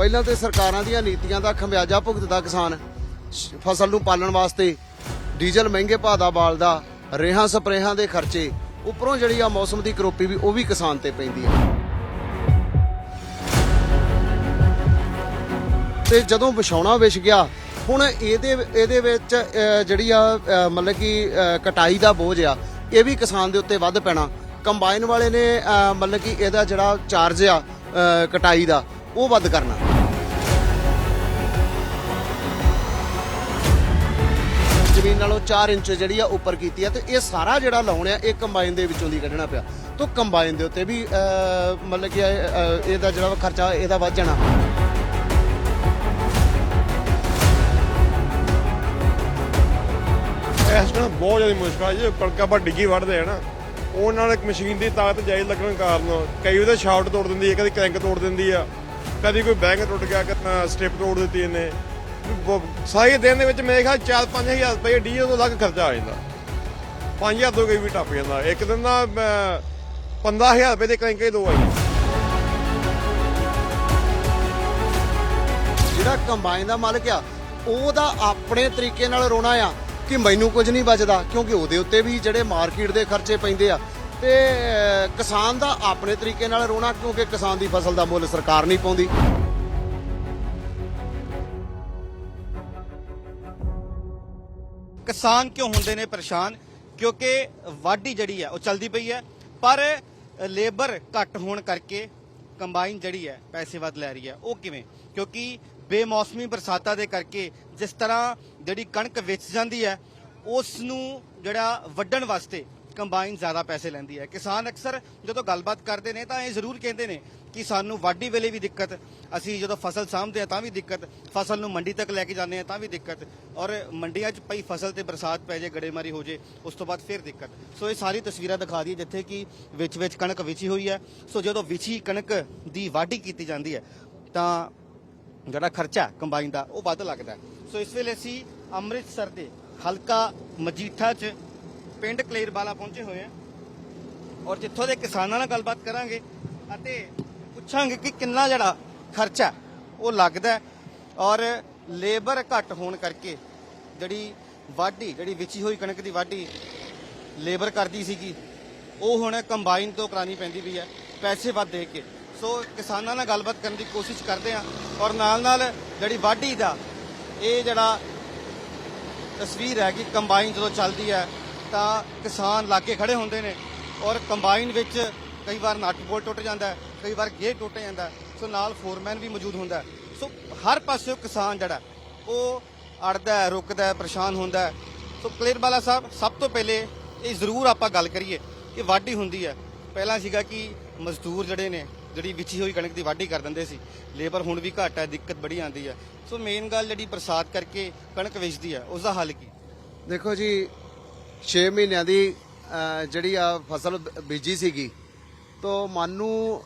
ਪਹਿਲਾਂ ਤੇ ਸਰਕਾਰਾਂ ਦੀਆਂ ਨੀਤੀਆਂ ਦਾ ਖਮਿਆਜਾ ਭੁਗਤਦਾ ਕਿਸਾਨ ਫਸਲ ਨੂੰ ਪਾਲਣ ਵਾਸਤੇ ਡੀਜ਼ਲ ਮਹਿੰਗੇ ਭਾਅ ਦਾ ਬਾਲਦਾ ਰੇਹਾਂ ਸਪਰੇਹਾਂ ਦੇ ਖਰਚੇ, ਉੱਪਰੋਂ ਜਿਹੜੀ ਆ ਮੌਸਮ ਦੀ ਕਰੋਪੀ ਵੀ ਉਹ ਵੀ ਕਿਸਾਨ ਤੇ ਪੈਂਦੀ ਹੈ ਤੇ ਜਦੋਂ ਵਿਛਾਉਣਾ ਵਿਛ ਗਿਆ, ਹੁਣ ਇਹਦੇ ਇਹਦੇ ਵਿੱਚ ਜਿਹੜੀ ਆ ਮਤਲਬ ਕਿ ਕਟਾਈ ਦਾ ਬੋਝ ਆ, ਇਹ ਵੀ ਕਿਸਾਨ ਦੇ ਉੱਤੇ ਵੱਧ ਪੈਣਾ। ਕੰਬਾਈਨ ਵਾਲੇ ਨੇ ਮਤਲਬ ਕਿ ਇਹਦਾ ਜਿਹੜਾ ਚਾਰਜ ਆ ਕਟਾਈ ਦਾ ਉਹ ਵੱਧ ਕਰਨਾ। ਜ਼ਮੀਨ ਨਾਲੋਂ 4 ਇੰਚ ਜਿਹੜੀ ਆ ਉੱਪਰ ਕੀਤੀ ਆ ਤੇ ਇਹ ਸਾਰਾ ਜਿਹੜਾ ਲਾਉਣ ਆ ਇਹ ਕੰਬਾਈਨ ਦੇ ਵਿੱਚੋਂ ਦੀ ਕੱਢਣਾ ਪਿਆ। ਤੋਂ ਕੰਬਾਈਨ ਦੇ ਉੱਤੇ ਵੀ ਅਹ, ਮਤਲਬ ਕਿ ਅਹ, ਇਹਦਾ ਜਿਹੜਾ ਖਰਚਾ ਇਹਦਾ ਵੱਧ ਜਾਣਾ। ਇਸ ਟਾਈਮ ਬਹੁਤ ਜ਼ਿਆਦਾ ਮੁਸ਼ਕਲ ਆ ਜੇ ਕਣਕਾਂ ਆਪਾਂ ਡਿੱਗੀ ਵੱਢਦੇ ਆ ਨਾ। ਉਹ ਨਾਲ ਇੱਕ ਮਸ਼ੀਨ ਦੀ ਤਾਕਤ ਜਾਇਜ਼ ਲੱਗਣ ਕਾਰਨ ਕਈ ਉਹਦੇ ਸ਼ਾਫਟ ਤੋੜ ਦਿੰਦੀ ਹੈ ਕਦੀ ਕ੍ਰੈਂਕ ਤੋੜ ਦਿੰਦੀ ਆ। ਕਦੀ ਕੋਈ ਬੈਂਕ ਟੁੱਟ ਗਿਆ, ਕਦੀ ਸਟ੍ਰਿਪ ਤੋੜ ਦਿੱਤੀ ਇਹਨੇ। ਸਾਰੇ ਦਿਨ ਦੇ ਵਿੱਚ ਮੇਰੇ ਖਿਆਲ 4-5000 ਰੁਪਏ ਡੀਜ਼ਲ ਤੋਂ ਲੱਗ ਖਰਚਾ ਆ ਜਾਂਦਾ। 5000 ਤੋਂ ਕਈ ਵੀ ਟੱਪ ਜਾਂਦਾ। ਇੱਕ ਦਿਨ ਦਾ 15000 ਰੁਪਏ ਦੇ ਕ੍ਰੈਂਕ ਹੀ ਦੋ ਆਈ ਜਿਹੜਾ ਕੰਬਾਈਨ ਦਾ ਮਾਲਕ ਆ ਉਹਦਾ ਆਪਣੇ ਤਰੀਕੇ ਨਾਲ ਰੋਣਾ ਆ ਕਿ ਮੈਨੂੰ ਕੁਝ ਨਹੀਂ ਬਚਦਾ, ਕਿਉਂਕਿ ਉਹਦੇ ਉੱਤੇ ਵੀ ਜਿਹੜੇ ਮਾਰਕੀਟ ਦੇ ਖਰਚੇ ਪੈਂਦੇ ਆ ਤੇ ਕਿਸਾਨ ਦਾ ਆਪਣੇ ਤਰੀਕੇ ਨਾਲ ਰੋਣਾ ਕਿਉਂਕਿ ਕਿਸਾਨ ਦੀ ਫਸਲ ਦਾ ਮੁੱਲ ਸਰਕਾਰ ਨਹੀਂ ਪਾਉਂਦੀ। ਕਿਸਾਨ ਕਿਉਂ ਹੁੰਦੇ ਨੇ ਪਰੇਸ਼ਾਨ? ਕਿਉਂਕਿ ਵਾਢੀ ਜਿਹੜੀ ਹੈ, ਉਹ ਚਲਦੀ ਪਈ ਹੈ, ਪਰ ਲੇਬਰ ਘੱਟ ਹੋਣ ਕਰਕੇ ਕੰਬਾਈਨ ਜਿਹੜੀ ਹੈ, ਪੈਸੇ ਵੱਧ ਲੈ ਰਹੀ ਹੈ। ਉਹ ਕਿਵੇਂ? ਕਿਉਂਕਿ ਬੇਮੌਸਮੀ ਬਰਸਾਤਾਂ ਦੇ ਕਰਕੇ ਜਿਸ ਤਰ੍ਹਾਂ ਜਿਹੜੀ ਕਣਕ ਵੇਚ ਜਾਂਦੀ ਹੈ, ਉਸ ਨੂੰ ਜਿਹੜਾ ਵੱਢਣ ਵਾਸਤੇ ਕੰਬਾਈਨ ਜ਼ਿਆਦਾ ਪੈਸੇ ਲੈਂਦੀ ਹੈ। ਕਿਸਾਨ ਅਕਸਰ ਜਦੋਂ ਗੱਲਬਾਤ ਕਰਦੇ ਨੇ ਤਾਂ ਇਹ ਜ਼ਰੂਰ ਕਹਿੰਦੇ ਨੇ ਕਿ ਸਾਨੂੰ ਵਾਢੀ ਵੇਲੇ ਵੀ ਦਿੱਕਤ, ਅਸੀਂ ਜਦੋਂ ਫਸਲ ਸਾਂਭਦੇ ਆ ਤਾਂ ਵੀ ਦਿੱਕਤ, ਫਸਲ ਨੂੰ ਮੰਡੀ ਤੱਕ ਲੈ ਕੇ ਜਾਂਦੇ ਆ ਤਾਂ ਵੀ ਦਿੱਕਤ ਔਰ ਮੰਡੀਆਂ 'ਚ ਪਈ ਫਸਲ ਤੇ ਬਰਸਾਤ ਪੈ ਜੇ, ਗੜੇਮਾਰੀ ਹੋ ਜੇ, ਉਸ ਤੋਂ ਬਾਅਦ ਫਿਰ ਦਿੱਕਤ। ਸੋ ਇਹ ਸਾਰੀ ਤਸਵੀਰਾਂ ਦਿਖਾ ਦਈਏ ਜਿੱਥੇ ਕਿ ਵਿੱਚ ਵਿੱਚ ਕਣਕ ਵਿਛੀ ਹੋਈ ਹੈ। ਸੋ ਜਦੋਂ ਵਿਛੀ ਕਣਕ ਦੀ ਵਾਢੀ ਕੀਤੀ ਜਾਂਦੀ ਹੈ ਤਾਂ ਜਿਹੜਾ ਖਰਚਾ ਕੰਬਾਈਨ ਦਾ ਉਹ ਵੱਧ ਲੱਗਦਾ ਸੋ ਇਸ ਵੇਲੇ ਅਸੀਂ ਅੰਮ੍ਰਿਤਸਰ ਦੇ ਹਲਕਾ ਮਜੀਠਾ 'ਚ ਪਿੰਡ ਕਲੇਰਵਾਲਾ ਪਹੁੰਚੇ ਹੋਏ ਹਾਂ ਔਰ ਜਿੱਥੋਂ ਦੇ ਕਿਸਾਨਾਂ ਨਾਲ ਗੱਲਬਾਤ ਕਰਾਂਗੇ ਅਤੇ ਪੁੱਛਾਂਗੇ ਕਿ ਕਿੰਨਾ ਜਿਹੜਾ ਖਰਚਾ ਉਹ ਲੱਗਦਾ ਔਰ ਲੇਬਰ ਘੱਟ ਹੋਣ ਕਰਕੇ ਜਿਹੜੀ ਵਾਢੀ, ਜਿਹੜੀ ਵਿਚੀ ਹੋਈ ਕਣਕ ਦੀ ਵਾਢੀ ਲੇਬਰ ਕਰਦੀ ਸੀਗੀ, ਉਹ ਹੁਣ ਕੰਬਾਈਨ ਤੋਂ ਕਰਾਣੀ ਪੈਂਦੀ ਵੀ ਹੈ, ਪੈਸੇ ਵੱਧ ਦੇ ਕੇ। ਸੋ ਕਿਸਾਨਾਂ ਨਾਲ ਗੱਲਬਾਤ ਕਰਨ ਦੀ ਕੋਸ਼ਿਸ਼ ਕਰਦੇ ਆ ਔਰ ਨਾਲ ਨਾਲ ਜਿਹੜੀ ਵਾਢੀ ਦਾ ਇਹ ਜਿਹੜਾ ਤਸਵੀਰ ਹੈ ਕਿ ਕੰਬਾਈਨ ਜਦੋਂ ਚੱਲਦੀ ਹੈ ਤਾਂ ਕਿਸਾਨ ਲਾਗੇ ਖੜੇ ਹੁੰਦੇ ਨੇ ਔਰ ਕੰਬਾਈਨ ਵਿੱਚ ਕਈ ਵਾਰ ਨਟ ਬੋਲਟ ਟੁੱਟ ਜਾਂਦਾ ਕਈ ਵਾਰ ਗੇਅਰ ਟੁੱਟ ਜਾਂਦਾ ਸੋ ਨਾਲ ਫੋਰਮੈਨ ਵੀ ਮੌਜੂਦ ਹੁੰਦਾ ਸੋ ਹਰ ਪਾਸਿਓਂ ਕਿਸਾਨ ਜਿਹੜਾ ਉਹ ਅੜਦਾ ਰੁਕਦਾ ਪਰੇਸ਼ਾਨ ਹੁੰਦਾ ਸੋ ਸੋ ਕਲੇਰਵਾਲਾ ਸਾਹਿਬ, ਸਭ ਤੋਂ ਪਹਿਲੇ ਇਹ ਜ਼ਰੂਰ ਆਪਾਂ ਗੱਲ ਕਰੀਏ ਕਿ ਵਾਢੀ ਹੁੰਦੀ ਹੈ। ਪਹਿਲਾਂ ਸੀਗਾ ਕਿ ਮਜ਼ਦੂਰ ਜਿਹੜੇ ਨੇ, ਜਿਹੜੀ ਵਿਛੀ ਹੋਈ ਕਣਕ ਦੀ ਵਾਢੀ ਕਰ ਦਿੰਦੇ ਸੀ, ਲੇਬਰ ਹੁਣ ਵੀ ਘੱਟ ਹੈ, ਦਿੱਕਤ ਬੜੀ ਆਉਂਦੀ ਹੈ। ਸੋ ਮੇਨ ਗੱਲ ਜਿਹੜੀ ਬਰਸਾਤ ਕਰਕੇ ਕਣਕ ਵੇਚਦੀ ਹੈ, ਉਸ ਦਾ ਹੱਲ ਕੀ? ਦੇਖੋ ਜੀ 6 ਮਹੀਨਿਆਂ ਦੀ ਜਿਹੜੀ ਆ ਫਸਲ ਬ- ਬੀਜੀ ਸੀਗੀ। ਤੋ ਮਨ ਨੂੰ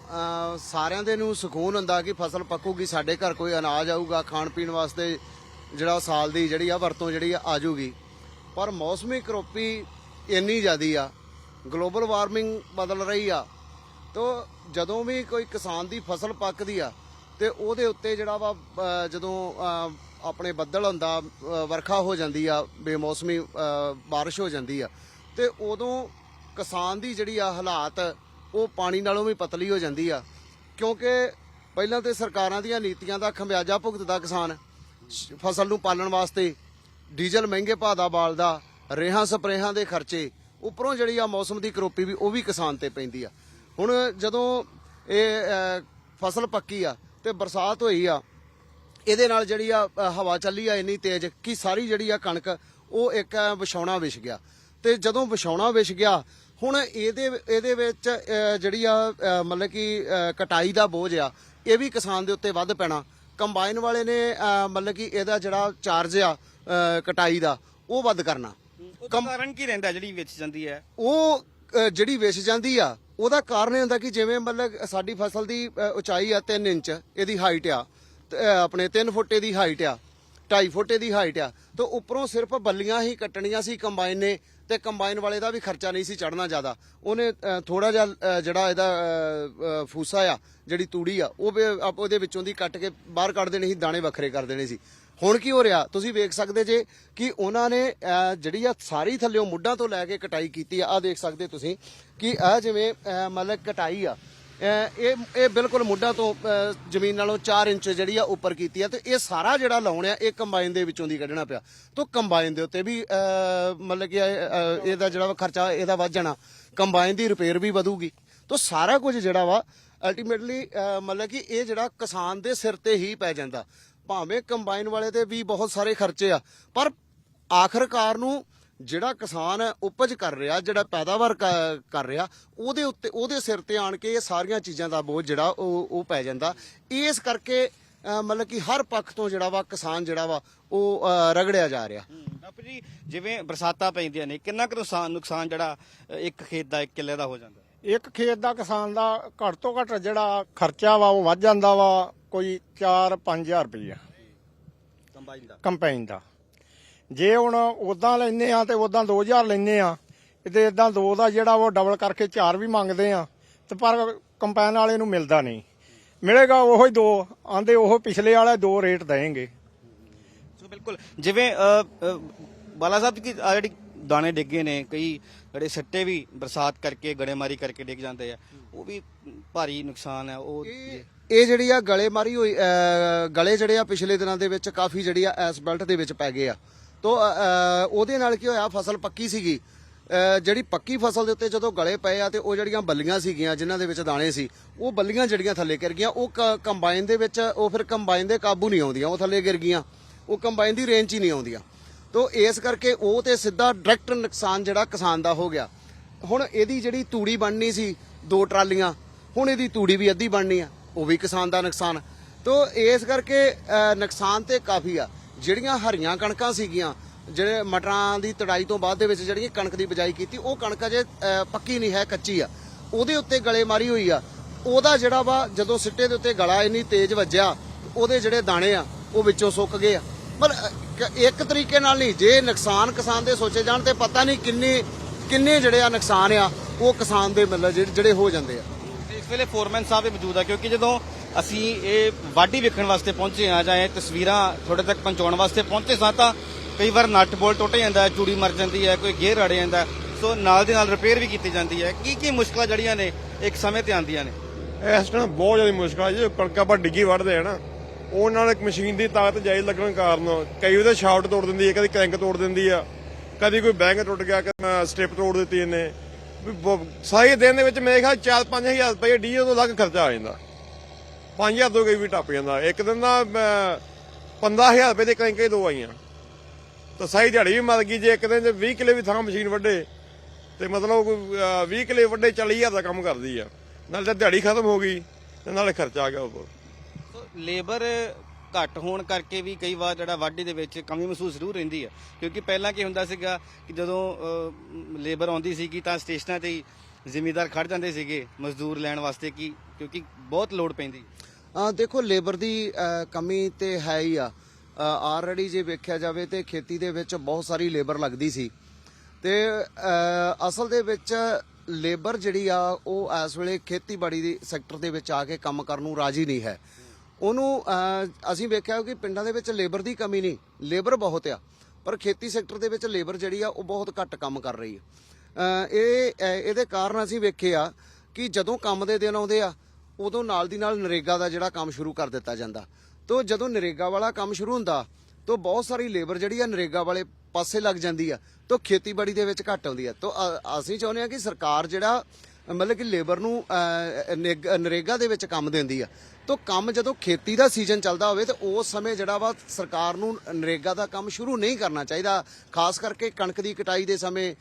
ਸਾਰਿਆਂ ਦੇ ਨੂੰ ਸਕੂਨ ਹੁੰਦਾ ਕਿ ਫਸਲ ਪੱਕੂਗੀ, ਸਾਡੇ ਘਰ ਕੋਈ ਅਨਾਜ ਆਊਗਾ, ਖਾਣ ਪੀਣ ਵਾਸਤੇ ਜਿਹੜਾ ਸਾਲ ਦੀ ਜਿਹੜੀ ਆ ਵਰਤੋਂ ਜਿਹੜੀ ਆ ਜੂਗੀ ਪਰ ਮੌਸਮੀ ਕਰੋਪੀ ਇੰਨੀ ਜ਼ਿਆਦੀ ਆ, ਗਲੋਬਲ ਵਾਰਮਿੰਗ ਬਦਲ ਰਹੀ ਆ। ਤੋ ਜਦੋਂ ਵੀ ਕੋਈ ਕਿਸਾਨ ਦੀ ਫਸਲ ਪੱਕਦੀ ਆ, ਤੇ ਉਹਦੇ ਉੱਤੇ ਜਿਹੜਾ ਵਾ ਜਦੋਂ ਆਪਣੇ ਬੱਦਲ ਹੁੰਦਾ ਵਰਖਾ ਹੋ ਜਾਂਦੀ ਆ ਬੇਮੌਸਮੀ ਅਹ, ਬਾਰਿਸ਼ ਹੋ ਜਾਂਦੀ ਆ। ਤੇ ਉਦੋਂ ਕਿਸਾਨ ਦੀ ਜਿਹੜੀ ਆ ਹਾਲਾਤ ਉਹ ਪਾਣੀ ਨਾਲੋਂ ਵੀ ਪਤਲੀ ਹੋ ਜਾਂਦੀ ਆ। ਕਿਉਂਕਿ ਪਹਿਲਾਂ ਤੇ ਸਰਕਾਰਾਂ ਦੀਆਂ ਨੀਤੀਆਂ ਦਾ ਖਮਿਆਜਾ ਭੁਗਤਦਾ ਕਿਸਾਨ। ਫਸਲ ਨੂੰ ਪਾਲਣ ਵਾਸਤੇ ਡੀਜ਼ਲ ਮਹਿੰਗੇ ਭਾਅ ਦਾ ਬਾਲਦਾ ਰੇਹਾਂ ਸਪਰੇਹਾਂ ਦੇ ਖਰਚੇ ਉੱਪਰੋਂ ਜਿਹੜੀ ਆ ਮੌਸਮ ਦੀ ਕਰੋਪੀ ਵੀ ਉਹ ਵੀ ਕਿਸਾਨ ਤੇ ਪੈਂਦੀ ਆ। ਹੁਣ ਜਦੋਂ ਇਹ ਫਸਲ ਪੱਕੀ ਆ ਤੇ ਬਰਸਾਤ ਹੋਈ ਆ ਇਹਦੇ ਨਾਲ ਜਿਹੜੀ ਆ ਅ, ਹਵਾ ਚੱਲੀ ਆ ਇੰਨੀ ਤੇਜ਼ ਕਿ ਸਾਰੀ ਜਿਹੜੀ ਆ ਕਣਕ ਉਹ ਇੱਕ ਵਿਛਾਉਣਾ ਵਿਛ ਗਿਆ। ਤੇ ਜਦੋਂ ਵਿਛਾਉਣਾ ਵਿਛ ਗਿਆ ਹੁਣ ਇਹਦੇ ਇਹਦੇ ਵਿੱਚ ਅ, ਜਿਹੜੀ ਆ ਅ, ਮਤਲਬ ਕਿ ਅ, ਕਟਾਈ ਦਾ ਬੋਝ ਆ ਇਹ ਵੀ ਕਿਸਾਨ ਦੇ ਉੱਤੇ ਵੱਧ ਪੈਣਾ। ਕੰਬਾਈਨ ਵਾਲੇ ਨੇ ਅ, ਮਤਲਬ ਕਿ ਇਹਦਾ ਜਿਹੜਾ ਚਾਰਜ ਆ ਅ, ਕਟਾਈ ਦਾ ਉਹ ਵੱਧ ਕਰਨਾ। ਉਹਦਾ ਕਾਰਨ ਕੀ ਰਹਿੰਦਾ ਜਿਹੜੀ ਵਿਚ ਜਾਂਦੀ ਹੈ? ਉਹ ਅ, ਜਿਹੜੀ ਵਿਛ ਜਾਂਦੀ ਆ ਉਹਦਾ ਕਾਰਨ ਇਹ ਹੁੰਦਾ ਕਿ ਜਿਵੇਂ ਮਤਲਬ ਸਾਡੀ ਫਸਲ ਦੀ ਅ, ਉਚਾਈ ਆ 3 ਇੰਚ ਇਹਦੀ ਹਾਈਟ ਆ ਆਪਣੇ 3 ਫੁੱਟੇ ਦੀ ਹਾਈਟ ਆ 2.5 ਫੁੱਟ ਦੀ ਹਾਈਟ ਆ ਤੇ ਉੱਪਰੋਂ ਸਿਰਫ ਬੱਲੀਆਂ ਹੀ ਕੱਟਣੀਆਂ ਸੀ ਕੰਬਾਈਨ ਨੇ ਤੇ ਕੰਬਾਈਨ ਵਾਲੇ ਦਾ ਵੀ ਖਰਚਾ ਨਹੀਂ ਸੀ ਚੜਨਾ ਜ਼ਿਆਦਾ। ਉਹਨੇ ਥੋੜਾ ਜਿਹਾ ਜਿਹੜਾ ਇਹਦਾ ਫੂਸਾ ਆ ਜਿਹੜੀ ਤੂੜੀ ਆ ਉਹ ਵੀ ਆਪ ਉਹਦੇ ਵਿੱਚੋਂ ਦੀ ਕੱਟ ਕੇ ਬਾਹਰ ਕੱਢ ਦੇਣੇ ਸੀ ਦਾਣੇ ਵੱਖਰੇ ਕਰ ਦੇਣੇ ਸੀ। ਹੁਣ ਕੀ ਹੋ ਰਿਹਾ? ਤੁਸੀਂ ਵੇਖ ਸਕਦੇ ਜੇ ਕਿ ਉਹਨਾਂ ਨੇ ਅ, ਜਿਹੜੀ ਆ ਸਾਰੀ ਥੱਲਿਓਂ ਮੁੱਢਾਂ ਤੋਂ ਲੈ ਕੇ ਕਟਾਈ ਕੀਤੀ ਆ ਆ ਦੇਖ ਸਕਦੇ ਤੁਸੀਂ ਕਿ ਆ ਜਿਵੇਂ ਅ, ਮਤਲਬ ਕਟਾਈ ਆ ਇਹ ਇਹ ਬਿਲਕੁਲ ਮੁੱਢਾਂ ਤੋਂ ਅ, ਜ਼ਮੀਨ ਨਾਲੋਂ 4 ਇੰਚ ਜਿਹੜੀ ਆ ਉੱਪਰ ਕੀਤੀ ਆ ਤੇ ਇਹ ਸਾਰਾ ਜਿਹੜਾ ਲਾਉਣ ਆ ਇਹ ਕੰਬਾਈਨ ਦੇ ਵਿੱਚੋਂ ਦੀ ਕੱਢਣਾ ਪਿਆ। ਤੋਂ ਕੰਬਾਈਨ ਦੇ ਉੱਤੇ ਵੀ ਮਤਲਬ ਕਿ ਇਹ, ਇਹਦਾ ਜਿਹੜਾ ਵਾ ਖਰਚਾ ਇਹਦਾ ਵੱਧ ਜਾਣਾ। ਕੰਬਾਈਨ ਦੀ ਰਿਪੇਅਰ ਵੀ ਵਧੂਗੀ। ਤੋਂ ਸਾਰਾ ਕੁਝ ਜਿਹੜਾ ਵਾ ਅਲਟੀਮੇਟਲੀ ਮਤਲਬ ਕਿ ਇਹ ਜਿਹੜਾ ਕਿਸਾਨ ਦੇ ਸਿਰ ਤੇ ਹੀ ਪੈ ਜਾਂਦਾ। ਭਾਵੇਂ ਕੰਬਾਈਨ ਵਾਲੇ ਤੇ ਵੀ ਬਹੁਤ ਸਾਰੇ ਖਰਚੇ ਆ ਪਰ ਆਖਰਕਾਰ ਨੂੰ ਜਿਹੜਾ ਕਿਸਾਨ ਉਪਜ ਕਰ ਰਿਹਾ ਜਿਹੜਾ ਪੈਦਾਵਾਰ ਕਰ ਰਿਹਾ ਉਹਦੇ ਉੱਤੇ ਉਹਦੇ ਸਿਰ ਤੇ ਆਣ ਕੇ ਇਹ ਸਾਰੀਆਂ ਚੀਜ਼ਾਂ ਦਾ ਬੋਝ ਜਿਹੜਾ ਉਹ ਉਹ ਪੈ ਜਾਂਦਾ। ਇਸ ਕਰਕੇ ਮਤਲਬ ਕਿ ਹਰ ਪੱਖ ਤੋਂ ਜਿਹੜਾ ਵਾ ਕਿਸਾਨ ਜਿਹੜਾ ਵਾ ਉਹ ਰਗੜਿਆ ਜਾ ਰਿਹਾ। ਬਾਪੂ ਜੀ ਜਿਵੇਂ ਬਰਸਾਤਾਂ ਪੈਂਦੀਆਂ ਨੇ ਕਿੰਨਾ ਕੁ ਨੁਕਸਾਨ ਨੁਕਸਾਨ ਜਿਹੜਾ ਇੱਕ ਖੇਤ ਦਾ ਇੱਕ ਕਿੱਲੇ ਦਾ ਹੋ ਜਾਂਦਾ? ਇੱਕ ਖੇਤ ਦਾ ਕਿਸਾਨ ਦਾ ਘੱਟ ਤੋਂ ਘੱਟ ਜਿਹੜਾ ਖਰਚਾ ਵਾ ਉਹ ਵੱਧ ਜਾਂਦਾ ਵਾ ਕੋਈ 4-5000 ਰੁਪਈਆ। ਕੰਬਾਈਨ ਦਾ। ਕੰਪਾਈਨ ਦਾ। ਜੇ ਹੁਣ ਉਦਾਂ ਲੈਨੇ ਆ ਤੇ ਉਦਾਂ 2000 ਲੈਨੇ ਆ ਤੇ ਇਦਾਂ ਦੋ ਦਾ ਜਿਹੜਾ ਉਹ ਡਬਲ ਕਰਕੇ 4 ਵੀ ਮੰਗਦੇ ਆ ਤੇ ਪਰ ਕੰਪਾਈਨ ਵਾਲੇ ਨੂੰ ਮਿਲਦਾ ਨਹੀਂ। ਮਿਲੇਗਾ ਉਹੋ ਹੀ ਦੋ ਆਂਦੇ ਉਹ ਪਿਛਲੇ ਵਾਲਾ ਦੋ ਰੇਟ ਦੇਣਗੇ। ਸੋ ਬਿਲਕੁਲ ਜਿਵੇਂ ਬਾਲਾ ਸਾਹਿਬ ਕੀ ਜਿਹੜੀ ਦਾਣੇ ਡਿੱਗੇ ਨੇ ਕਈ ਜਿਹੜੇ ਸੱਟੇ ਵੀ ਬਰਸਾਤ ਕਰਕੇ ਗੜੇਮਾਰੀ ਕਰਕੇ ਡਿੱਗ ਜਾਂਦੇ ਆ ਉਹ ਵੀ ਭਾਰੀ ਨੁਕਸਾਨ ਹੈ ਉਹ ਇਹ ਜਿਹੜੀ ਆ ਗਲੇ ਮਾਰੀ ਹੋਈ ਗਲੇ ਜਿਹੜੇ ਆ ਪਿਛਲੇ ਦਿਨਾਂ ਦੇ ਵਿੱਚ ਕਾਫੀ ਜਿਹੜੀ ਆ ਐਸ ਬੈਲਟ ਦੇ ਵਿੱਚ ਪੈ ਗਏ ਆ। ਤੋ ਉਹਦੇ ਨਾਲ ਕੀ ਹੋਇਆ, ਫਸਲ ਪੱਕੀ ਸੀਗੀ। ਜਿਹੜੀ ਪੱਕੀ ਫਸਲ ਦੇ ਉੱਤੇ ਜਦੋਂ ਗਲੇ ਪਏ ਆ ਤੇ ਉਹ ਜਿਹੜੀਆਂ ਬੱਲੀਆਂ ਸੀਗੀਆਂ, ਜਿਨ੍ਹਾਂ ਦੇ ਵਿੱਚ ਦਾਣੇ ਸੀ, ਉਹ ਬੱਲੀਆਂ ਜਿਹੜੀਆਂ ਥੱਲੇ ਗਿਰ ਗਈਆਂ, ਉਹ ਕ- ਕੰਬਾਈਨ ਦੇ ਵਿੱਚ, ਉਹ ਫਿਰ ਕੰਬਾਈਨ ਦੇ ਕਾਬੂ ਨਹੀਂ ਆਉਂਦੀਆਂ, ਉਹ ਥੱਲੇ ਗਿਰ ਗਈਆਂ। ਉਹ ਕੰਬਾਈਨ ਦੀ ਰੇਂਜ 'ਚ ਹੀ ਨਹੀਂ ਆਉਂਦੀਆਂ। ਤੋ, ਇਸ ਕਰਕੇ ਉਹ ਤੇ ਸਿੱਧਾ ਡਾਇਰੈਕਟ ਨੁਕਸਾਨ ਜਿਹੜਾ ਕਿਸਾਨ ਦਾ ਹੋ ਗਿਆ। ਹੁਣ ਇਹਦੀ ਜਿਹੜੀ ਤੂੜੀ ਬਣਨੀ ਸੀ, ਦੋ ਟਰਾਲੀਆਂ, ਹੁਣ ਇਹਦੀ ਤੂੜੀ ਵੀ ਅੱਧੀ ਬਣਨੀ ਆ, ਉਹ ਵੀ ਕਿਸਾਨ ਦਾ ਨੁਕਸਾਨ। ਤੋ, ਇਸ ਕਰਕੇ ਨੁਕਸਾਨ ਤੇ ਕਾਫੀ ਆ। ਜਿਹੜੀਆਂ ਹਰੀਆਂ ਕਣਕਾਂ ਸੀਗੀਆਂ, ਜਿਹੜੇ ਮਟਰਾਂ ਦੀ ਤੜਾਈ ਤੋਂ ਬਾਅਦ ਦੇ ਵਿੱਚ ਜਿਹੜੀ ਕਣਕ ਦੀ ਬਿਜਾਈ ਕੀਤੀ, ਉਹ ਕਣਕ ਅਜੇ ਪੱਕੀ ਨਹੀਂ ਹੈ, ਕੱਚੀ ਆ। ਉਹਦੇ ਉੱਤੇ ਗਲੇ ਮਾਰੀ ਹੋਈ ਆ। ਉਹਦਾ ਜਿਹੜਾ ਵਾ, ਜਦੋਂ ਸਿੱਟੇ ਦੇ ਉੱਤੇ ਗਲਾ ਇੰਨੀ ਤੇਜ਼ ਵੱਜਿਆ, ਉਹਦੇ ਜਿਹੜੇ ਦਾਣੇ ਆ, ਉਹ ਵਿੱਚੋਂ ਸੁੱਕ ਗਏ ਆ। ਪਰ ਇੱਕ ਤਰੀਕੇ ਨਾਲ ਨਹੀਂ, ਜੇ ਨੁਕਸਾਨ ਕਿਸਾਨ ਦੇ ਸੋਚੇ ਜਾਣ ਤੇ ਪਤਾ ਨਹੀਂ ਕਿੰਨੇ ਕਿੰਨੇ ਜਿਹੜੇ ਆ ਨੁਕਸਾਨ ਆ, ਉਹ ਕਿਸਾਨ ਦੇ ਮਤਲਬ ਜਿਹੜੇ ਜਿਹੜੇ ਹੋ ਜਾਂਦੇ ਆ। ਇਸ ਵੇਲੇ ਫੋਰਮੈਨ ਸਾਹਿਬ ਵੀ ਮੌਜੂਦ ਆ, ਕਿਉਂਕਿ ਜਦੋਂ ਅਸੀਂ ਇਹ ਵਾਢੀ ਵੇਖਣ ਵਾਸਤੇ ਪਹੁੰਚੇ ਆ ਜਾਂ ਇਹ ਤਸਵੀਰਾਂ ਤੁਹਾਡੇ ਤੱਕ ਪਹੁੰਚਾਉਣ ਵਾਸਤੇ ਪਹੁੰਚੇ ਸਾਂ ਤਾਂ ਕਈ ਵਾਰ ਨਟ ਬੋਲ ਟੁੱਟ ਜਾਂਦਾ ਚੂੜੀ ਮਰ ਜਾਂਦੀ ਹੈ, ਕੋਈ ਗੇਅਰ ਅੜ ਜਾਂਦਾ ਸੋ ਨਾਲ ਦੇ ਨਾਲ ਰਿਪੇਅਰ ਵੀ ਕੀਤੀ ਜਾਂਦੀ ਹੈ। ਕੀ ਕੀ ਮੁਸ਼ਕਲਾਂ ਜੜੀਆਂ ਨੇ ਇੱਕ ਸਮੇਂ ਤੇ ਆਉਂਦੀਆਂ ਨੇ? ਇਸ ਟਾਈਮ ਬਹੁਤ ਜ਼ਿਆਦਾ ਮੁਸ਼ਕਲ ਆ ਜੀ, ਕਣਕਾਂ ਆਪਾਂ ਡਿੱਗੀ ਵੱਢਦੇ ਆ ਨਾ, ਉਹ ਨਾਲ ਇੱਕ ਮਸ਼ੀਨ ਦੀ ਤਾਕਤ ਜਾਇਜ਼ ਲੱਗਣ ਕਾਰਨ ਕਈ ਉਹਦੇ ਸ਼ਾਫਟ ਤੋੜ ਦਿੰਦੀ ਹੈ, ਕਦੀ ਕੈਂਕ ਤੋੜ ਦਿੰਦੀ ਆ, ਕਦੀ ਕੋਈ ਬੈਂਗ ਟੁੱਟ ਗਿਆ, ਕਦੀ ਸਟ੍ਰਿਪ ਤੋੜ ਦਿੱਤੀ ਇਹਨੇ। ਵੀ ਬ- ਸਾਰੇ ਦਿਨ ਦੇ ਵਿੱਚ ਮੇਰੇ ਖਿਆਲ 4-5000 ਰੁਪਏ ਡੀਜ਼ਲ ਤੋਂ ਲੱਗ ਖਰਚਾ ਆ ਜਾਂਦਾ। 5000 ਤੋਂ ਕਈ ਵੀ ਟੱਪ ਜਾਂਦਾ। ਇੱਕ ਦਿਨ ਦਾ 15000 ਰੁਪਏ ਦੇ ਕ੍ਰੈਂਕਾਂ ਦੋ ਆਈਆਂ। ਤਾਂ ਸਾਈ ਦਿਹਾੜੀ ਵੀ ਮਰ ਗਈ। ਜੇ ਇੱਕ ਦਿਨ ਜੇ 20 ਕਿਲੇ ਵੀ ਥਾਂ ਮਸ਼ੀਨ ਵੱਡੇ ਤੇ ਮਤਲਬ ਕੋਈ, ਅਹ, 20 ਕਿਲੇ ਵੱਡੇ 40000 ਦਾ ਕੰਮ ਕਰਦੀ ਆ। ਨਾਲੇ ਤਾਂ ਦਿਹਾੜੀ ਖਤਮ ਹੋ ਗਈ ਤੇ ਨਾਲੇ ਖਰਚਾ ਆ ਗਿਆ ਉੱਪਰ ਲੇਬਰ ਘੱਟ ਹੋਣ ਕਰਕੇ ਵੀ ਕਈ ਵਾਰ ਜਿਹੜਾ ਵਾਢੀ ਦੇ ਵਿੱਚ ਕਮੀ ਮਹਿਸੂਸ ਜ਼ਰੂਰ ਰਹਿੰਦੀ ਹੈ ਕਿਉਂਕਿ ਪਹਿਲਾਂ ਕੀ ਹੁੰਦਾ ਸੀਗਾ ਕਿ ਜਦੋਂ ਲੇਬਰ ਆਉਂਦੀ ਸੀਗੀ ਤਾਂ ਸਟੇਸ਼ਨਾਂ ਤੇ ਹੀ ਜ਼ਿਮੀਦਾਰ ਖੜ ਜਾਂਦੇ ਸੀਗੇ ਮਜ਼ਦੂਰ ਲੈਣ ਵਾਸਤੇ ਕਿ ਕਿਉਂਕਿ ਬਹੁਤ ਲੋਡ ਪੈਂਦੀ। ਆ ਦੇਖੋ ਲੇਬਰ ਦੀ ਅ, ਕਮੀ ਤੇ ਹੈ ਹੀ ਆ। ਆਲਰੇਡੀ ਜੇ ਵੇਖਿਆ ਜਾਵੇ ਤੇ ਖੇਤੀ ਦੇ ਵਿੱਚ ਬਹੁਤ ਸਾਰੀ ਲੇਬਰ ਲੱਗਦੀ ਸੀ। ਤੇ ਅ, ਅਸਲ ਦੇ ਵਿੱਚ ਲੇਬਰ ਜਿਹੜੀ ਆ ਉਹ ਇਸ ਵੇਲੇ ਖੇਤੀਬਾੜੀ ਦੇ ਸੈਕਟਰ ਦੇ ਵਿੱਚ ਆ ਕੇ ਕੰਮ ਕਰਨ ਨੂੰ ਰਾਜੀ ਨਹੀਂ ਹੈ। ਉਹਨੂੰ ਅ, ਅਸੀਂ ਵੇਖਿਆ ਕਿ ਪਿੰਡਾਂ ਦੇ ਵਿੱਚ ਲੇਬਰ ਦੀ ਕਮੀ ਨਹੀਂ ਲੇਬਰ ਬਹੁਤ ਆ। ਪਰ ਖੇਤੀ ਸੈਕਟਰ ਦੇ ਵਿੱਚ ਲੇਬਰ ਜਿਹੜੀ ਆ ਉਹ ਬਹੁਤ ਘੱਟ ਕੰਮ ਕਰ ਰਹੀ ਹੈ ਇਹ ਇਹਦੇ ਕਾਰਨ ਅਸੀਂ ਵੇਖਿਆ ਕਿ ਜਦੋਂ ਕੰਮ ਦੇ ਦਿਨ ਆਉਂਦੇ ਆ ਉਦੋਂ ਨਾਲ ਦੀ ਨਾਲ ਨਰੇਗਾ ਦਾ ਜਿਹੜਾ ਕੰਮ ਸ਼ੁਰੂ ਕਰ ਦਿੱਤਾ ਜਾਂਦਾ। ਤੋਂ ਜਦੋਂ ਨਰੇਗਾ ਵਾਲਾ ਕੰਮ ਸ਼ੁਰੂ ਹੁੰਦਾ ਤੋਂ ਬਹੁਤ ਸਾਰੀ ਲੇਬਰ ਜਿਹੜੀ ਆ ਨਰੇਗਾ ਵਾਲੇ ਪਾਸੇ ਲੱਗ ਜਾਂਦੀ ਆ ਤੋਂ ਖੇਤੀਬਾੜੀ ਦੇ ਵਿੱਚ ਘੱਟ ਆਉਂਦੀ ਆ। ਤੋਂ ਅ- ਅਸੀਂ ਚਾਹੁੰਦੇ ਆ ਕਿ ਸਰਕਾਰ ਜਿਹੜਾ ਮਤਲਬ ਕਿ ਲੇਬਰ ਨੂੰ ਅ, ਨਰੇਗਾ ਦੇ ਵਿੱਚ ਕੰਮ ਦਿੰਦੀ ਆ। ਤੋਂ ਕੰਮ ਜਦੋਂ ਖੇਤੀ ਦਾ ਸੀਜ਼ਨ ਚੱਲਦਾ ਹੋਵੇ ਤੇ ਉਸ ਸਮੇਂ ਜਿਹੜਾ ਵਾ ਸਰਕਾਰ ਨੂੰ ਨਰੇਗਾ ਦਾ ਕੰਮ ਸ਼ੁਰੂ ਨਹੀਂ ਕਰਨਾ ਚਾਹੀਦਾ। ਖਾਸ ਕਰਕੇ ਕਣਕ ਦੀ ਕਟਾਈ ਦੇ ਸਮੇਂ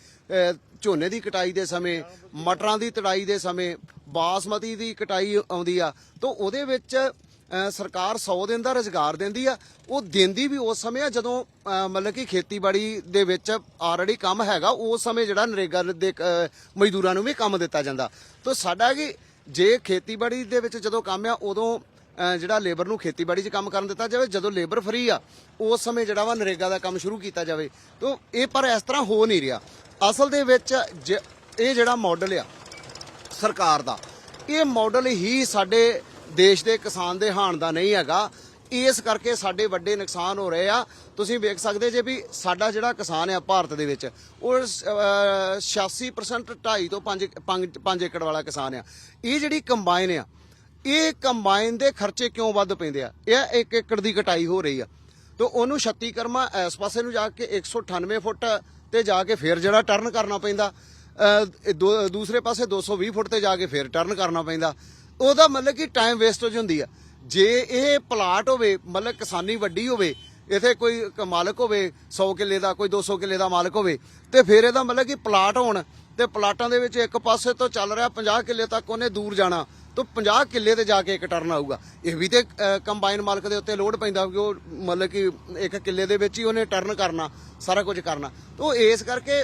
ਝੋਨੇ ਦੀ ਕਟਾਈ ਦੇ ਸਮੇਂ, ਮਟਰਾਂ ਦੀ ਤੜਾਈ ਦੇ ਸਮੇਂ, ਬਾਸਮਤੀ ਦੀ ਕਟਾਈ ਆਉਂਦੀ ਆ, ਤੋਂ ਉਹਦੇ ਵਿੱਚ ਸਰਕਾਰ 100 ਦਿਨ ਦਾ ਰੁਜ਼ਗਾਰ ਦਿੰਦੀ ਆ। ਉਹ ਦਿੰਦੀ ਵੀ ਉਸ ਸਮੇਂ ਆ ਜਦੋਂ ਮਤਲਬ ਕਿ ਖੇਤੀਬਾੜੀ ਦੇ ਵਿੱਚ ਆਲਰੇਡੀ ਕੰਮ ਹੈਗਾ, ਉਸ ਸਮੇਂ ਜਿਹੜਾ ਨਰੇਗਾ ਦੇ ਮਜ਼ਦੂਰਾਂ ਨੂੰ ਵੀ ਕੰਮ ਦਿੱਤਾ ਜਾਂਦਾ। ਤੋਂ ਸਾਡਾ ਕਿ ਜੇ ਖੇਤੀਬਾੜੀ ਦੇ ਵਿੱਚ ਜਦੋਂ ਕੰਮ ਆ, ਉਦੋਂ ਜਿਹੜਾ ਲੇਬਰ ਨੂੰ ਖੇਤੀਬਾੜੀ 'ਚ ਕੰਮ ਕਰਨ ਦਿੱਤਾ ਜਾਵੇ, ਜਦੋਂ ਲੇਬਰ ਫਰੀ ਆ, ਉਸ ਸਮੇਂ ਜਿਹੜਾ ਵਾ ਨਰੇਗਾ ਦਾ ਕੰਮ ਸ਼ੁਰੂ ਕੀਤਾ ਜਾਵੇ। ਤੋਂ, ਇਹ ਪਰ ਇਸ ਤਰ੍ਹਾਂ ਹੋ ਨਹੀਂ ਰਿਹਾ। ਅਸਲ ਦੇ ਵਿੱਚ ਜ- ਇਹ ਜਿਹੜਾ ਮਾਡਲ ਆ, ਸਰਕਾਰ ਦਾ, ਇਹ ਮਾਡਲ ਹੀ ਸਾਡੇ ਦੇਸ਼ ਦੇ ਕਿਸਾਨ ਦੇ ਹਾਣ ਦਾ ਨਹੀਂ ਹੈਗਾ। ਇਸ ਕਰਕੇ ਸਾਡੇ ਵੱਡੇ ਨੁਕਸਾਨ ਹੋ ਰਹੇ ਆ। ਤੁਸੀਂ ਵੇਖ ਸਕਦੇ ਜੇ ਵੀ ਸਾਡਾ ਜਿਹੜਾ ਕਿਸਾਨ ਆ ਭਾਰਤ ਦੇ ਵਿੱਚ ਉਹ ਅਹ, 86% 2.5 ਤੋਂ 5 5 ਏਕੜ ਵਾਲਾ ਕਿਸਾਨ ਆ। ਇਹ ਜਿਹੜੀ ਕੰਬਾਈਨ ਆ ਇਹ ਕੰਬਾਈਨ ਦੇ ਖਰਚੇ ਕਿਉਂ ਵੱਧ ਪੈਂਦੇ ਆ? ਇਹ 1 ਏਕੜ ਦੀ ਕਟਾਈ ਹੋ ਰਹੀ ਆ। ਤੇ ਉਹਨੂੰ 36 ਕਰਮਾ ਇਸ ਪਾਸੇ ਨੂੰ ਜਾ ਕੇ 198 ਫੁੱਟ ਤੇ ਜਾ ਕੇ ਫੇਰ ਜਿਹੜਾ ਟਰਨ ਕਰਨਾ ਪੈਂਦਾ। ਅਹ, ਇਹ ਦੂ- ਦੂਸਰੇ ਪਾਸੇ 220 ਫੁੱਟ ਤੇ ਜਾ ਕੇ ਫੇਰ ਟਰਨ ਕਰਨਾ ਪੈਂਦਾ। ਉਹਦਾ ਮਤਲਬ ਕਿ ਟਾਈਮ ਵੇਸਟੇਜ ਹੁੰਦੀ ਆ। ਜੇ ਇਹ ਪਲਾਟ ਹੋਵੇ, ਮਤਲਬ ਕਿਸਾਨੀ ਵੱਡੀ ਹੋਵੇ, ਇਥੇ ਕੋਈ ਮਾਲਕ ਹੋਵੇ 100 ਕਿੱਲੇ ਦਾ, ਕੋਈ 200 ਕਿੱਲੇ ਦਾ ਮਾਲਕ ਹੋਵੇ, ਤੇ ਫਿਰ ਇਹਦਾ ਮਤਲਬ ਕਿ ਪਲਾਟ ਹੋਣ, ਤੇ ਪਲਾਟਾਂ ਦੇ ਵਿੱਚ ਇੱਕ ਪਾਸੇ ਤੋਂ ਚੱਲ ਰਿਹਾ 50 ਕਿੱਲੇ ਤੱਕ ਉਹਨੇ ਦੂਰ ਜਾਣਾ, ਤਾਂ 50 ਕਿੱਲੇ ਤੇ ਜਾ ਕੇ ਇੱਕ ਟਰਨ ਆਊਗਾ। ਇਹ ਵੀ ਤੇ ਕੰਬਾਈਨ ਮਾਲਕ ਦੇ ਉੱਤੇ ਲੋਡ ਪੈਂਦਾ ਕਿ ਉਹ ਮਤਲਬ ਕਿ ਇੱਕ ਕਿੱਲੇ ਦੇ ਵਿੱਚ ਹੀ ਉਹਨੇ ਟਰਨ ਕਰਨਾ, ਸਾਰਾ ਕੁਝ ਕਰਨਾ। ਤਾਂ ਇਸ ਕਰਕੇ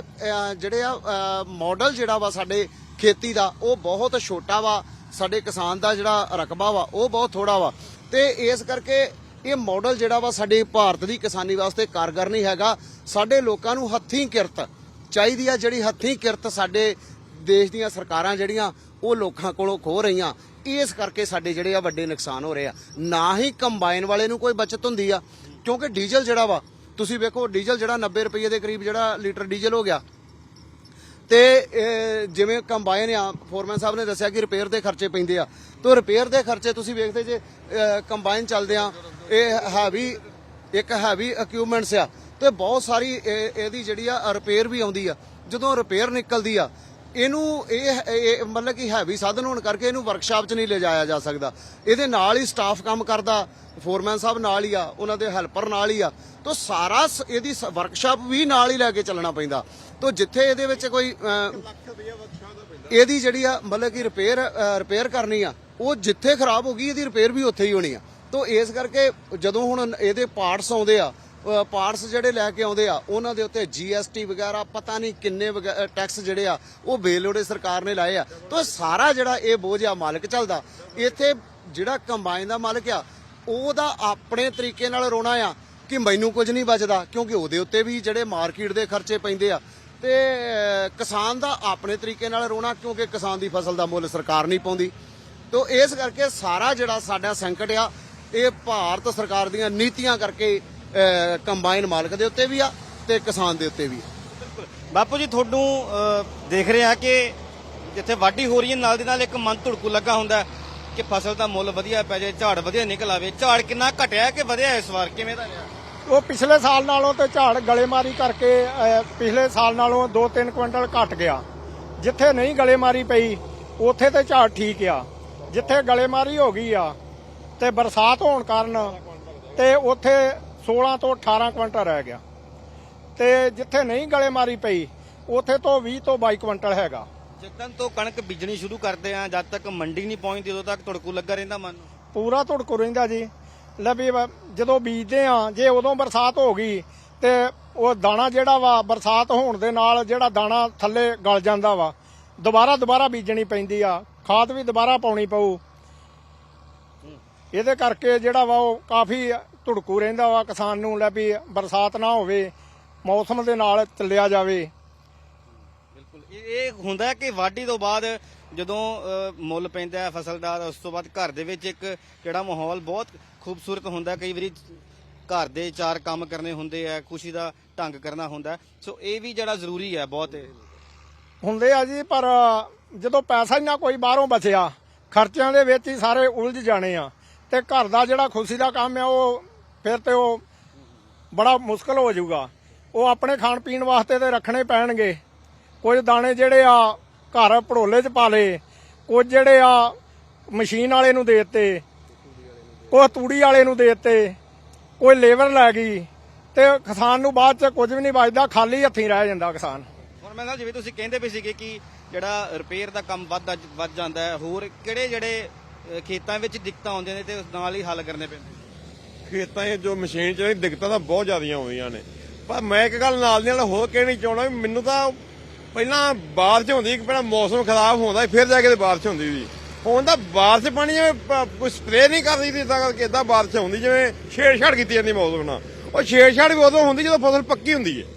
ਜਿਹੜੇ ਆ ਮਾਡਲ ਜਿਹੜਾ ਵਾ ਸਾਡੇ ਖੇਤੀ ਦਾ, ਉਹ ਬਹੁਤ ਛੋਟਾ ਵਾ ਸਾਡੇ ਕਿਸਾਨ ਦਾ ਜਿਹੜਾ ਰਕਬਾ ਵਾ, ਉਹ ਬਹੁਤ ਥੋੜਾ ਵਾ। ਤੇ ਇਸ ਕਰਕੇ ਇਹ ਮਾਡਲ ਜਿਹੜਾ ਵਾ, ਸਾਡੇ ਭਾਰਤ ਦੀ ਕਿਸਾਨੀ ਵਾਸਤੇ ਕਾਰਗਰ ਨਹੀਂ ਹੈਗਾ। ਸਾਡੇ ਲੋਕਾਂ ਨੂੰ ਹੱਥੀਂ ਕਿਰਤ ਚਾਹੀਦੀ ਆ, ਜਿਹੜੀ ਹੱਥੀਂ ਕਿਰਤ ਸਾਡੇ ਦੇਸ਼ ਦੀਆਂ ਸਰਕਾਰਾਂ ਜਿਹੜੀਆਂ, ਉਹ ਲੋਕਾਂ ਕੋਲੋਂ ਖੋ ਰਹੀਆਂ। ਇਸ ਕਰਕੇ ਸਾਡੇ ਜਿਹੜੇ ਆ ਵੱਡੇ ਨੁਕਸਾਨ ਹੋ ਰਹੇ ਆ। ਨਾ ਹੀ ਕੰਬਾਈਨ ਵਾਲੇ ਨੂੰ ਕੋਈ ਬਚਤ ਹੁੰਦੀ ਆ, ਕਿਉਂਕਿ ਡੀਜ਼ਲ ਜਿਹੜਾ ਵਾ, ਤੁਸੀਂ ਵੇਖੋ, ਡੀਜ਼ਲ ਜਿਹੜਾ 90 ਰੁਪਏ ਦੇ ਕਰੀਬ ਜਿਹੜਾ ਲੀਟਰ ਡੀਜ਼ਲ ਹੋ ਗਿਆ ਤੇ ਜਿਵੇਂ ਕੰਬਾਈਨ ਆ ਫੋਰਮੈਨ ਸਾਹਿਬ ਨੇ ਦੱਸਿਆ ਕਿ ਰਿਪੇਅਰ ਦੇ ਖਰਚੇ ਪੈਂਦੇ ਆ। ਤੋਂ ਰਿਪੇਅਰ ਦੇ ਖਰਚੇ ਤੁਸੀਂ ਵੇਖਦੇ ਜੇ ਕੰਬਾਈਨ ਚੱਲਦੇ ਆ, ਇਹ ਹੈਵੀ, ਇੱਕ ਹੈਵੀ ਇਕਵਿਪਮੈਂਟਸ ਆ। ਤੇ ਬਹੁਤ ਸਾਰੀ, ਇਹ- ਇਹਦੀ ਜਿਹੜੀ ਆ ਰਿਪੇਅਰ ਵੀ ਆਉਂਦੀ ਆ। ਜਦੋਂ ਰਿਪੇਅਰ ਨਿਕਲਦੀ ਆ ਇਹਨੂੰ ਇਹ ਇਹ ਮਤਲਬ ਕਿ ਹੈਵੀ ਸਾਧਨ ਹੋਣ ਕਰਕੇ ਇਹਨੂੰ ਵਰਕਸ਼ਾਪ 'ਚ ਨਹੀਂ ਲਿਜਾਇਆ ਜਾ ਸਕਦਾ। ਇਹਦੇ ਨਾਲ ਹੀ ਸਟਾਫ ਕੰਮ ਕਰਦਾ ਫੋਰਮੈਨ ਸਾਹਿਬ ਨਾਲ ਹੀ ਆ, ਉਹਨਾਂ ਦੇ ਹੈਲਪਰ ਨਾਲ ਹੀ ਆ। ਤੋਂ ਸਾਰਾ ਸ- ਇਹਦੀ ਵਰਕਸ਼ਾਪ ਵੀ ਨਾਲ ਹੀ ਲੈ ਕੇ ਚੱਲਣਾ ਪੈਂਦਾ। ਤੋਂ ਜਿੱਥੇ ਇਹਦੇ ਵਿੱਚ ਕੋਈ ਇਹਦੀ ਜਿਹੜੀ ਆ ਮਤਲਬ ਕਿ ਰਿਪੇਅਰ ਰਿਪੇਅਰ ਕਰਨੀ ਆ, ਉਹ ਜਿੱਥੇ ਖਰਾਬ ਹੋ ਗਈ, ਇਹਦੀ ਰਿਪੇਅਰ ਵੀ ਉੱਥੇ ਹੀ ਹੋਣੀ ਆ। ਤੋਂ ਇਸ ਕਰਕੇ ਜਦੋਂ ਹੁਣ ਇਹਦੇ ਪਾਰਟਸ ਆਉਂਦੇ ਆ ਪਾਰਟਸ ਜਿਹੜੇ ਲੈ ਕੇ ਆਉਂਦੇ ਆ, ਉਹਨਾਂ ਦੇ ਉੱਤੇ ਜੀਐਸਟੀ ਵਗੈਰਾ, ਪਤਾ ਨਹੀਂ ਕਿੰਨੇ ਟੈਕਸ ਜਿਹੜੇ ਆ, ਉਹ ਬੇਲੋੜੇ ਸਰਕਾਰ ਨੇ ਲਾਏ ਆ। ਤਾਂ ਸਾਰਾ ਜਿਹੜਾ ਇਹ ਬੋਝ ਆ ਮਾਲਕ ਚੱਲਦਾ। ਇੱਥੇ ਜਿਹੜਾ ਕੰਬਾਈਨ ਦਾ ਮਾਲਕ ਆ, ਉਹਦਾ ਆਪਣੇ ਤਰੀਕੇ ਨਾਲ ਰੋਣਾ ਆ ਕਿ ਮੈਨੂੰ ਕੁਝ ਨਹੀਂ ਬਚਦਾ, ਕਿਉਂਕਿ ਉਹਦੇ ਉੱਤੇ ਵੀ ਜਿਹੜੇ ਮਾਰਕੀਟ ਦੇ ਖਰਚੇ ਪੈਂਦੇ ਆ। ਤੇ ਕਿਸਾਨ ਦਾ ਆਪਣੇ ਤਰੀਕੇ ਨਾਲ ਰੋਣਾ, ਕਿਉਂਕਿ ਕਿਸਾਨ ਦੀ ਫਸਲ ਦਾ ਮੁੱਲ ਸਰਕਾਰ ਨਹੀਂ ਪਾਉਂਦੀ। ਤੋਂ ਇਸ ਕਰਕੇ ਸਾਰਾ ਜਿਹੜਾ ਸਾਡਾ ਸੰਕਟ ਆ, ਇਹ ਭਾਰਤ ਸਰਕਾਰ ਦੀਆਂ ਨੀਤੀਆਂ ਕਰਕੇ ਕੰਬਾਈਨ ਮਾਲਕ ਦੇ ਉੱਤੇ ਵੀ ਆ ਤੇ ਕਿਸਾਨ ਦੇ ਉੱਤੇ ਵੀ ਬਾਪੂ ਜੀ ਤੁਹਾਨੂੰ ਦੇਖ ਰਿਹਾ ਕਿ ਜਿੱਥੇ ਵਾਢੀ ਹੋ ਰਹੀ ਹੈ ਨਾਲ ਦੀ ਨਾਲ ਇੱਕ ਮਨ ਧੁੜਕੂ ਲੱਗਾ ਹੁੰਦਾ ਕਿ ਫਸਲ ਦਾ ਮੁੱਲ ਵਧੀਆ ਪੈ ਜਾਏ ਝਾੜ ਵਧੀਆ ਨਿਕਲ ਆਵੇ। ਝਾੜ ਕਿੰਨਾ ਘਟਿਆ ਕਿ ਵਧਿਆ ਇਸ ਵਾਰ? ਕਿਵੇਂ ਦਾ ਰਿਹਾ? ਉਹ ਪਿਛਲੇ ਸਾਲ ਨਾਲੋਂ ਤੇ ਝਾੜ ਗਲੇਮਾਰੀ ਕਰਕੇ ਪਿਛਲੇ ਸਾਲ ਨਾਲੋਂ 2-3 ਕੁਇੰਟਲ ਘਟ ਗਿਆ। ਜਿੱਥੇ ਨਹੀਂ ਗਲੇਮਾਰੀ ਪਈ ਉੱਥੇ ਤੇ ਝਾੜ ਠੀਕ ਆ। ਜਿੱਥੇ ਗਲੇਮਾਰੀ ਹੋ ਗਈ ਆ ਤੇ ਬਰਸਾਤ ਹੋਣ ਕਾਰਨ ਤੇ ਉੱਥੇ 16 ਤੋਂ 18 ਕੁਇੰਟਲ ਰਹਿ ਗਿਆ। ਤੇ ਜਿੱਥੇ ਨਹੀਂ ਗਲੇਮਾਰੀ ਪਈ ਉੱਥੇ ਤੋਂ 20 ਤੋਂ 22 ਕੁਇੰਟਲ ਹੈਗਾ। ਜਿੱਦਣ ਤੋਂ ਕਣਕ ਬੀਜਣੀ ਸ਼ੁਰੂ ਕਰਦੇ ਆ ਜਦ ਤੱਕ ਮੰਡੀ ਨਹੀਂ ਪਹੁੰਚਦੀ ਉਦੋਂ ਤੱਕ ਧੁੜਕੂ ਲੱਗਾ ਰਹਿੰਦਾ ਮਨ ਨੂੰ। ਪੂਰਾ ਧੁੜਕੂ ਰਹਿੰਦਾ ਜੀ। ਲੈ ਵੀ ਜਦੋਂ ਬੀਜਦੇ ਆ ਜੇ ਉਦੋਂ ਬਰਸਾਤ ਹੋ ਗਈ ਤੇ ਉਹ ਦਾਣਾ ਜਿਹੜਾ ਵਾ ਬਰਸਾਤ ਹੋਣ ਦੇ ਨਾਲ ਜਿਹੜਾ ਦਾਣਾ ਥੱਲੇ ਗਲ ਜਾਂਦਾ ਵਾ ਦੁਬਾਰਾ ਦੁਬਾਰਾ ਬੀਜਣੀ ਪੈਂਦੀ ਆ। ਖਾਦ ਵੀ ਦੁਬਾਰਾ ਪਾਉਣੀ ਪਊ। ਇਹਦੇ ਕਰਕੇ ਜਿਹੜਾ ਵਾ ਉਹ ਕਾਫੀ ਧੁੜਕੂ ਰਹਿੰਦਾ ਵਾ ਕਿਸਾਨ ਨੂੰ ਲੈ ਵੀ ਬਰਸਾਤ ਨਾ ਹੋਵੇ ਮੌਸਮ ਦੇ ਨਾਲ ਚੱਲਿਆ ਜਾਵੇ ਬਿਲਕੁਲ ਇਹ ਹੁੰਦਾ ਕਿ ਵਾਢੀ ਤੋਂ ਬਾਅਦ ਜਦੋਂ ਮੁੱਲ ਪੈਂਦਾ ਹੈ ਫਸਲ ਦਾ ਉਸ ਤੋਂ ਬਾਅਦ ਘਰ ਦੇ ਵਿੱਚ ਇੱਕ ਜਿਹੜਾ ਮਾਹੌਲ ਬਹੁਤ ਖੂਬਸੂਰਤ ਹੁੰਦਾ। ਕਈ ਵਾਰੀ ਘਰ ਦੇ ਚਾਰ ਕੰਮ ਕਰਨੇ ਹੁੰਦੇ ਆ ਖੁਸ਼ੀ ਦਾ ਢੰਗ ਕਰਨਾ ਹੁੰਦਾ। ਸੋ ਇਹ ਵੀ ਜਿਹੜਾ ਜ਼ਰੂਰੀ ਹੈ ਬਹੁਤ ਹੁੰਦੇ ਆ ਜੀ ਪਰ ਜਦੋਂ ਪੈਸਾ ਹੀ ਨਾ ਕੋਈ ਬਾਹਰੋਂ ਬਚਿਆ ਖਰਚਿਆਂ ਦੇ ਵਿੱਚ ਹੀ ਸਾਰੇ ਉਲਝ ਜਾਣੇ ਆ ਤੇ ਘਰ ਦਾ ਜਿਹੜਾ ਖੁਸ਼ੀ ਦਾ ਕੰਮ ਆ ਉਹ ਫਿਰ ਤੇ ਉਹ ਬੜਾ ਮੁਸ਼ਕਲ ਹੋ ਜਾਊਗਾ। ਉਹ ਆਪਣੇ ਖਾਣ ਪੀਣ ਵਾਸਤੇ ਤੇ ਰੱਖਣੇ ਪੈਣਗੇ। ਕੁਝ ਦਾਣੇ ਜਿਹੜੇ ਆ ਘਰ ਭੜੋਲੇ 'ਚ ਪਾ ਲਏ ਕੁਝ ਜਿਹੜੇ ਆ ਮਸ਼ੀਨ ਵਾਲੇ ਨੂੰ ਦੇ ਦਿੱਤੇ ਕੁਝ ਤੂੜੀ ਵਾਲੇ ਨੂੰ ਦੇ ਦਿੱਤੇ ਕੋਈ ਲੇਬਰ ਲੈ ਗਈ ਤੇ ਕਿਸਾਨ ਨੂੰ ਬਾਅਦ 'ਚ ਕੁਝ ਵੀ ਨਹੀਂ ਬਚਦਾ ਖਾਲੀ ਹੱਥੀਂ ਰਹਿ ਜਾਂਦਾ ਕਿਸਾਨ। ਹੁਣ ਮੈਂ ਨਾਲ ਜਿਵੇਂ ਤੁਸੀਂ ਕਹਿੰਦੇ ਵੀ ਸੀਗੇ ਕਿ ਜਿਹੜਾ ਰਿਪੇਅਰ ਦਾ ਕੰਮ ਵੱਧ ਵੱਧ ਜਾਂਦਾ ਹੈ ਹੋਰ ਕਿਹੜੇ ਜਿਹੜੇ ਅ, ਖੇਤਾਂ ਵਿੱਚ ਦਿੱਕਤਾਂ ਆਉਂਦੀਆਂ ਨੇ ਤੇ ਉਸ ਨਾਲ ਹੀ ਹੱਲ ਕਰਨੇ ਪੈਂਦੇ ਨੇ? ਖੇਤਾਂ 'ਚ ਜੋ ਮਸ਼ੀਨ ਚ ਦਿੱਕਤਾਂ ਤਾਂ ਬਹੁਤ ਜ਼ਿਆਦੀਆਂ ਆਉਂਦੀਆਂ ਨੇ। ਪਰ ਮੈਂ ਇੱਕ ਗੱਲ ਨਾਲ ਦੀ ਨਾਲ ਹੋਰ ਕਹਿਣੀ ਚਾਹਣਾ ਵੀ ਮੈਨੂੰ ਤਾਂ ਪਹਿਲਾਂ ਬਾਰਿਸ਼ ਹੁੰਦੀ ਕਿ ਪਹਿਲਾਂ ਮੌਸਮ ਖਰਾਬ ਹੁੰਦਾ ਫਿਰ ਜਾ ਕੇ ਬਾਰਿਸ਼ ਹੁੰਦੀ ਸੀ। ਹੁਣ ਤਾਂ ਬਾਰਿਸ਼ ਪਾਣੀ ਜਿਵੇਂ ਕੋਈ ਸਪਰੇਅ ਨਹੀਂ ਕਰਦੀ ਤੇ ਇਦਾਂ ਕਰਕੇ ਇਦਾਂ ਬਾਰਿਸ਼ ਹੁੰਦੀ ਜਿਵੇਂ ਛੇੜਛਾੜ ਕੀਤੀ ਜਾਂਦੀ ਮੌਸਮ ਨਾਲ। ਉਹ ਛੇੜਛਾੜ ਵੀ ਉਦੋਂ ਹੁੰਦੀ ਜਦੋਂ ਫਸਲ ਪੱਕੀ ਹੁੰਦੀ ਹੈ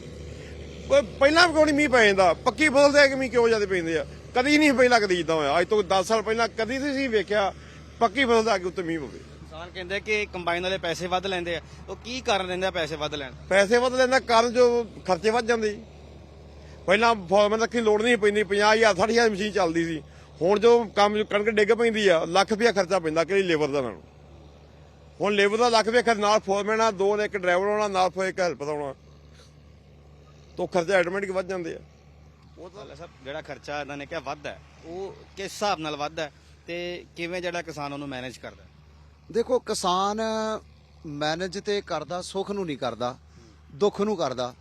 ਪਹਿਲਾਂ ਵੀ ਕੋਈ ਮੀਂਹ ਪੈ ਜਾਂਦਾ, ਪੱਕੀ ਫਸਲ ਤੇ ਕਿ ਮੀਂਹ ਕਿਉਂ ਜ਼ਿਆਦਾ ਪੈਂਦੇ ਆ? ਕਦੀ ਨਹੀਂ ਪਹਿਲਾਂ ਕਦੀ ਇਦਾਂ ਹੋਇਆ। ਅੱਜ ਤੋਂ 10 ਸਾਲ ਪਹਿਲਾਂ ਕਦੀ ਨਹੀਂ ਸੀ ਵੇਖਿਆ ਪੱਕੀ ਫਸਲ ਦਾ ਅੱਗੇ ਉੱਤੇ ਮੀਂਹ ਪਵੇ। ਕਿਸਾਨ ਕਹਿੰਦੇ ਕਿ ਕੰਬਾਈਨ ਵਾਲੇ ਪੈਸੇ ਵੱਧ ਲੈਂਦੇ ਆ। ਉਹ ਕੀ ਕਾਰਨ ਰਹਿੰਦਾ ਪੈਸੇ ਵੱਧ ਲੈਣ? ਪੈਸੇ ਵੱਧ ਲੈਂਦਾ ਕਾਰਨ ਜੋ ਖਰਚੇ ਵੱਧ ਜਾਂਦੇ ਜੀ। ਪਹਿਲਾਂ ਫਾਰਮਰ ਤੱਕ ਲੋੜ ਨਹੀਂ ਪੈਂਦੀ 50000 60000 ਦੀ ਮਸ਼ੀਨ ਚੱਲਦੀ ਸੀ। ਹੁਣ ਜੋ ਕੰਮ ਜੋ ਕਣਕ ਡਿੱਗ ਪੈਂਦੀ ਆ ਲੱਖ ਰੁਪਇਆ ਖਰਚਾ ਪੈਂਦਾ ਕਿਹੜੀ ਲੇਬਰ ਦਾ ਨਾਲ। ਹੁਣ ਲੇਬਰ ਦਾ ਲੱਖ ਰੁਪਇਆ ਖਰਚ ਨਾਲ ਫੋਰਮੈਨ ਆ ਦੋ ਨੇ ਇੱਕ ਡਰਾਈਵਰ ਆਉਣਾ ਨਾਲ ਫਿਰ ਇੱਕ ਹੈਲਪ ਆਉਣਾ ਤੋਂ ਖਰਚਾ ਆਟੋਮੈਟਿਕ ਵੱਧ ਜਾਂਦੇ ਆ। ਉਹ ਤਾਂ ਸਾਹਿਬ ਜਿਹੜਾ ਖਰਚਾ ਇਹਨਾਂ ਨੇ ਕਿਹਾ ਵੱਧ ਹੈ ਉਹ ਕਿਸ ਹਿਸਾਬ ਨਾਲ ਵੱਧ ਹੈ ਤੇ ਕਿਵੇਂ ਜਿਹੜਾ ਕਿਸਾਨ ਉਹਨੂੰ ਮੈਨੇਜ ਕਰਦਾ ਹੈ? ਦੇਖੋ, ਕਿਸਾਨ ਮੈਨੇਜ ਤੇ ਕਰਦਾ, ਸੁੱਖ ਨੂੰ ਨਹੀਂ ਕਰਦਾ, ਦੁੱਖ ਨੂੰ ਕਰਦਾ,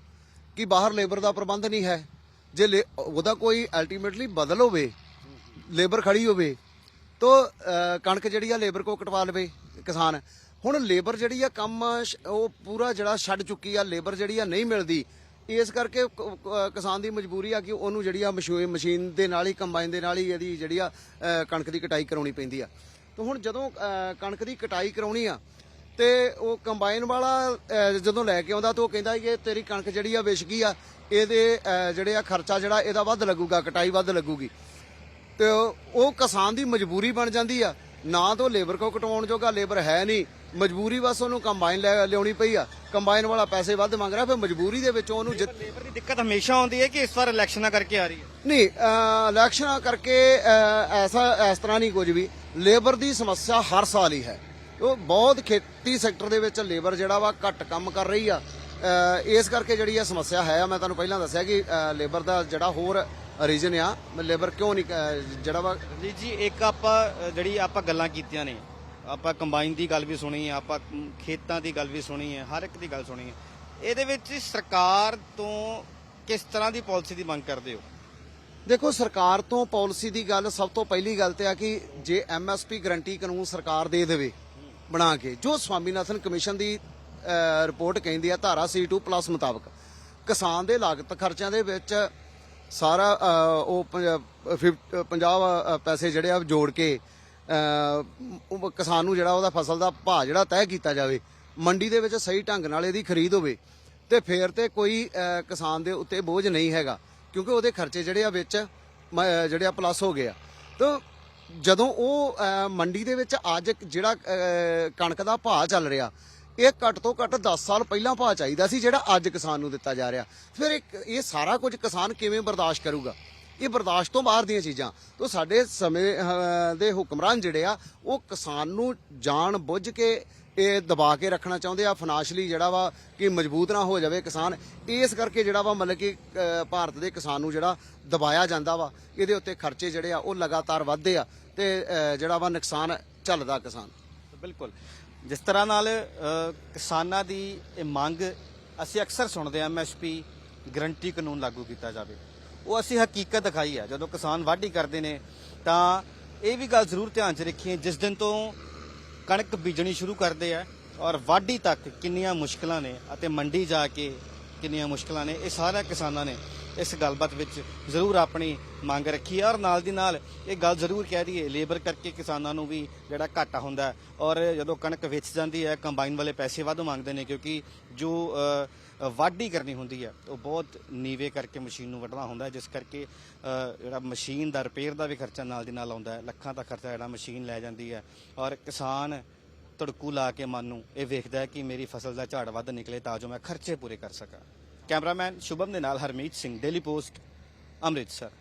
ਕਿ ਬਾਹਰ ਲੇਬਰ ਦਾ ਪ੍ਰਬੰਧ ਨਹੀਂ ਹੈ। ਜੇ ਲੇ- ਉਹਦਾ ਕੋਈ ਅਲਟੀਮੇਟਲੀ ਬਦਲ ਹੋਵੇ ਲੇਬਰ ਖੜੀ ਹੋਵੇ, ਤੋ ਕਣਕ ਜਿਹੜੀ ਆ ਲੇਬਰ ਕੋ ਕਟਵਾ ਲਵੇ ਕਿਸਾਨ। ਹੁਣ ਲੇਬਰ ਜਿਹੜੀ ਆ, ਕੰਮ ਉਹ ਪੂਰਾ ਜਿਹੜਾ ਛੱਡ ਚੁੱਕੀ ਆ ਲੇਬਰ ਜਿਹੜੀ ਆ, ਨਹੀਂ ਮਿਲਦੀ। ਇਸ ਕਰਕੇ ਕਿਸਾਨ ਦੀ ਮਜਬੂਰੀ ਆ ਕਿ ਉਹਨੂੰ ਜਿਹੜੀ ਆ, ਮਸ਼ੂ- ਮਸ਼ੀਨ ਦੇ ਨਾਲ ਹੀ, ਕੰਬਾਈਨ ਦੇ ਨਾਲ ਹੀ ਇਹਦੀ ਜਿਹੜੀ ਆ ਕਣਕ ਦੀ ਕਟਾਈ ਕਰਾਉਣੀ ਪੈਂਦੀ ਆ। ਤੇ ਹੁਣ ਜਦੋਂ ਕਣਕ ਦੀ ਕਟਾਈ ਕਰਾਉਣੀ ਆ ਤੇ ਉਹ ਕੰਬਾਈਨ ਵਾਲਾ ਜਦੋਂ ਲੈ ਕੇ ਆਉਂਦਾ ਤਾਂ ਉਹ ਕਹਿੰਦਾ ਕਿ ਤੇਰੀ ਕਣਕ ਜਿਹੜੀ ਆ ਵਿਛ ਗਈ ਆ ਇਹਦੇ ਜਿਹੜੇ ਆ ਖਰਚਾ ਜਿਹੜਾ ਇਹਦਾ ਵੱਧ ਲੱਗੂਗਾ ਕਟਾਈ ਵੱਧ ਲੱਗੂਗੀ। ਤੇ ਉਹ ਕਿਸਾਨ ਦੀ ਮਜਬੂਰੀ ਬਣ ਜਾਂਦੀ ਆ। ਨਾ ਤਾਂ ਲੇਬਰ ਕੋ ਕਟਵਾਉਣ ਜੋਗਾ ਲੇਬਰ ਹੈ ਨਹੀਂ। ਮਜਬੂਰੀ ਬਸ ਉਹਨੂੰ ਕੰਬਾਈਨ ਲੈ ਲਿਆਉਣੀ ਪਈ ਆ। ਕੰਬਾਈਨ ਵਾਲਾ ਪੈਸੇ ਵੱਧ ਮੰਗ ਰਿਹਾ ਫਿਰ ਮਜਬੂਰੀ ਦੇ ਵਿੱਚ ਉਹਨੂੰ ਜਿੱਤ ਲੇਬਰ ਦੀ ਦਿੱਕਤ ਹਮੇਸ਼ਾ ਆਉਂਦੀ ਹੈ ਕਿ ਇਸ ਵਾਰ ਇਲੈਕਸ਼ਨਾਂ ਕਰਕੇ ਆ ਰਹੀ ਹੈ? ਨਹੀਂ ਇਲੈਕਸ਼ਨਾਂ ਕਰਕੇ ਐਸਾ ਇਸ ਤਰ੍ਹਾਂ ਨਹੀਂ ਕੁਝ ਵੀ। ਲੇਬਰ ਦੀ ਸਮੱਸਿਆ ਹਰ ਸਾਲ ਹੀ ਹੈ। ਉਹ ਬਹੁਤ ਖੇਤੀ ਸੈਕਟਰ ਦੇ ਵਿੱਚ ਲੇਬਰ ਜਿਹੜਾ ਵਾ ਘੱਟ ਕੰਮ ਕਰ ਰਹੀ ਆ। ਇਸ ਕਰਕੇ ਜਿਹੜੀ ਇਹ ਸਮੱਸਿਆ ਹੈ ਮੈਂ ਤੁਹਾਨੂੰ ਪਹਿਲਾਂ ਦੱਸਿਆ ਕਿ ਲੇਬਰ ਦਾ ਜਿਹੜਾ ਹੋਰ ਰੀਜਨ ਆ ਲੇਬਰ ਕਿਉਂ ਨਹੀਂ ਜਿਹੜਾ ਵਾ ਜੀ ਜੀ, ਇੱਕ ਆਪਾਂ ਜਿਹੜੀ ਆਪਾਂ ਗੱਲਾਂ ਕੀਤੀਆਂ ਨੇ, ਆਪਾਂ ਕੰਬਾਈਨ ਦੀ ਗੱਲ ਵੀ ਸੁਣੀ ਹੈ ਆਪਾਂ ਖੇਤਾਂ ਦੀ ਗੱਲ ਵੀ ਸੁਣੀ ਹੈ ਹਰ ਇੱਕ ਦੀ ਗੱਲ ਸੁਣੀ ਹੈ ਇਹਦੇ ਵਿੱਚ ਸਰਕਾਰ ਤੋਂ ਕਿਸ ਤਰ੍ਹਾਂ ਦੀ ਪਾਲਿਸੀ ਦੀ ਮੰਗ ਕਰਦੇ ਹੋ? ਦੇਖੋ ਸਰਕਾਰ ਤੋਂ ਪਾਲਿਸੀ ਦੀ ਗੱਲ ਸਭ ਤੋਂ ਪਹਿਲੀ ਗੱਲ ਤੇ ਆ ਕਿ ਜੇ ਐਮਐਸਪੀ ਗਰੰਟੀ ਕਾਨੂੰਨ ਸਰਕਾਰ ਦੇ ਦੇਵੇ ਬਣਾ ਕੇ ਜੋ ਸਵਾਮੀਨਾਥਨ ਕਮਿਸ਼ਨ ਦੀ ਰਿਪੋਰਟ ਕਹਿੰਦੀ ਆ ਧਾਰਾ C2 ਪਲੱਸ ਮੁਤਾਬਕ ਕਿਸਾਨ ਦੇ ਲਾਗਤ ਖਰਚਿਆਂ ਦੇ ਵਿੱਚ ਸਾਰਾ ਅਹ, ਉਹ 50 ਪੈਸੇ ਜਿਹੜੇ ਆ ਜੋੜ ਕੇ ਕਿਸਾਨ ਨੂੰ ਜਿਹੜਾ ਉਹਦਾ ਫਸਲ ਦਾ ਭਾਅ ਜਿਹੜਾ ਤੈਅ ਕੀਤਾ ਜਾਵੇ ਮੰਡੀ ਦੇ ਵਿੱਚ ਸਹੀ ਢੰਗ ਨਾਲ ਇਹਦੀ ਖਰੀਦ ਹੋਵੇ ਤੇ ਫੇਰ ਤੇ ਕੋਈ ਕਿਸਾਨ ਦੇ ਉੱਤੇ ਬੋਝ ਨਹੀਂ ਹੈਗਾ। ਕਿਉਂਕਿ ਉਹਦੇ ਖਰਚੇ ਜਿਹੜੇ ਆ ਵਿੱਚ, ਮ- ਜਿਹੜੇ ਆ ਪਲੱਸ ਹੋ ਗਏ ਆ। ਤਾਂ ਜਦੋਂ ਉਹ ਮੰਡੀ ਦੇ ਵਿੱਚ ਅੱਜ ਜਿਹੜਾ ਕਣਕ ਦਾ ਭਾਅ ਚੱਲ ਰਿਹਾ, ਇਹ ਘੱਟ ਤੋਂ ਘੱਟ 10 ਸਾਲ ਪਹਿਲਾਂ ਭਾਅ ਚਾਹੀਦਾ ਸੀ, ਜਿਹੜਾ ਅੱਜ ਕਿਸਾਨ ਨੂੰ ਦਿੱਤਾ ਜਾ ਰਿਹਾ। ਫਿਰ ਇਹ ਸਾਰਾ ਕੁਝ ਕਿਸਾਨ ਕਿਵੇਂ ਬਰਦਾਸ਼ਤ ਕਰੂਗਾ? ਇਹ ਬਰਦਾਸ਼ਤ ਤੋਂ ਬਾਹਰ ਦੀਆਂ ਚੀਜ਼ਾਂ। ਤੋਂ ਸਾਡੇ ਸਮੇਂ ਦੇ ਹੁਕਮਰਾਨ ਜਿਹੜੇ ਆ, ਉਹ ਕਿਸਾਨ ਨੂੰ ਜਾਣ ਬੁੱਝ ਕੇ ਇਹ ਦਬਾ ਕੇ ਰੱਖਣਾ ਚਾਹੁੰਦੇ ਆ ਫਾਈਨਾਂਸ਼ਲੀ ਜਿਹੜਾ ਵਾ ਕਿ ਮਜ਼ਬੂਤ ਨਾ ਹੋ ਜਾਵੇ ਕਿਸਾਨ, ਇਸ ਕਰਕੇ ਜਿਹੜਾ ਵਾ ਮਤਲਬ ਕਿ ਭਾਰਤ ਦੇ ਕਿਸਾਨ ਨੂੰ ਜਿਹੜਾ ਦਬਾਇਆ ਜਾਂਦਾ ਵਾ, ਇਹਦੇ ਉੱਤੇ ਖਰਚੇ ਜਿਹੜੇ ਆ ਉਹ ਲਗਾਤਾਰ ਵੱਧਦੇ ਆ ਤੇ ਜਿਹੜਾ ਵਾ ਨੁਕਸਾਨ ਝੱਲਦਾ ਕਿਸਾਨ। ਬਿਲਕੁਲ। ਜਿਸ ਤਰ੍ਹਾਂ ਨਾਲ ਕਿਸਾਨਾਂ ਦੀ ਇਹ ਮੰਗ ਅਸੀਂ ਅਕਸਰ ਸੁਣਦੇ ਹਾਂ ਐਮਐਸਪੀ ਗਰੰਟੀ ਕਾਨੂੰਨ ਲਾਗੂ ਕੀਤਾ ਜਾਵੇ। ਉਹ ਅਸੀਂ ਹਕੀਕਤ ਦਿਖਾਈ ਆ। ਜਦੋਂ ਕਿਸਾਨ ਵਾਢੀ ਕਰਦੇ ਨੇ, ਤਾਂ ਇਹ ਵੀ ਗੱਲ ਜ਼ਰੂਰ ਧਿਆਨ 'ਚ ਰੱਖੀਏ, ਜਿਸ ਦਿਨ ਤੋਂ ਕਣਕ ਬੀਜਣੀ ਸ਼ੁਰੂ ਕਰਦੇ ਆ ਔਰ ਵਾਢੀ ਤੱਕ ਕਿੰਨੀਆਂ ਮੁਸ਼ਕਲਾਂ ਨੇ ਅਤੇ ਮੰਡੀ ਜਾ ਕੇ ਕਿੰਨੀਆਂ ਮੁਸ਼ਕਲਾਂ ਨੇ, ਇਹ ਸਾਰਾ ਕਿਸਾਨਾਂ ਨੇ ਇਸ ਗੱਲਬਾਤ ਵਿੱਚ ਜ਼ਰੂਰ ਆਪਣੀ ਮੰਗ ਰੱਖੀ ਹੈ। ਔਰ ਨਾਲ ਦੀ ਨਾਲ ਇਹ ਗੱਲ ਜ਼ਰੂਰ ਕਹਿ ਦਈਏ ਲੇਬਰ ਕਰਕੇ ਕਿਸਾਨਾਂ ਨੂੰ ਵੀ ਜਿਹੜਾ ਘਾਟਾ ਹੁੰਦਾ ਔਰ ਜਦੋਂ ਕਣਕ ਵੇਚ ਜਾਂਦੀ ਹੈ ਕੰਬਾਈਨ ਵਾਲੇ ਪੈਸੇ ਵੱਧ ਮੰਗਦੇ ਨੇ ਕਿਉਂਕਿ ਜੋ ਵਾਢੀ ਕਰਨੀ ਹੁੰਦੀ ਹੈ, ਉਹ ਬਹੁਤ ਨੀਵੇਂ ਕਰਕੇ ਮਸ਼ੀਨ ਨੂੰ ਵੱਢਣਾ ਹੁੰਦਾ ਜਿਸ ਕਰਕੇ ਜਿਹੜਾ ਮਸ਼ੀਨ ਦਾ ਰਿਪੇਅਰ ਦਾ ਵੀ ਖਰਚਾ ਨਾਲ ਦੀ ਨਾਲ ਆਉਂਦਾ ਹੈ। ਲੱਖਾਂ ਦਾ ਖਰਚਾ ਜਿਹੜਾ ਮਸ਼ੀਨ ਲੈ ਜਾਂਦੀ ਹੈ। ਔਰ ਕਿਸਾਨ ਤੜਕੂ ਲਾ ਕੇ ਮਨ ਨੂੰ ਇਹ ਵੇਖਦਾ ਕਿ ਮੇਰੀ ਫਸਲ ਦਾ ਝਾੜ ਵੱਧ ਨਿਕਲੇ ਤਾਂ ਜੋ ਮੈਂ ਖਰਚੇ ਪੂਰੇ ਕਰ ਸਕਾਂ। ਕੈਮਰਾਮੈਨ ਸ਼ੁਭਮ ਦੇ ਨਾਲ ਹਰਮੀਤ ਸਿੰਘ ਡੇਲੀ ਪੋਸਟ ਅੰਮ੍ਰਿਤਸਰ।